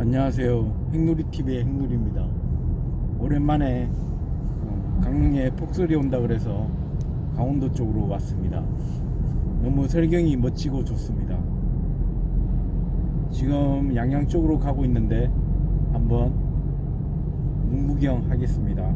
안녕하세요. 행누리TV의 행누리입니다. 오랜만에 어, 강릉에 폭설이 온다 그래서 강원도 쪽으로 왔습니다. 너무 설경이 멋지고 좋습니다. 지금 양양 쪽으로 가고 있는데 한번 문구경 하겠습니다.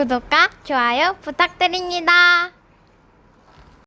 구독과 좋아요 부탁드립니다.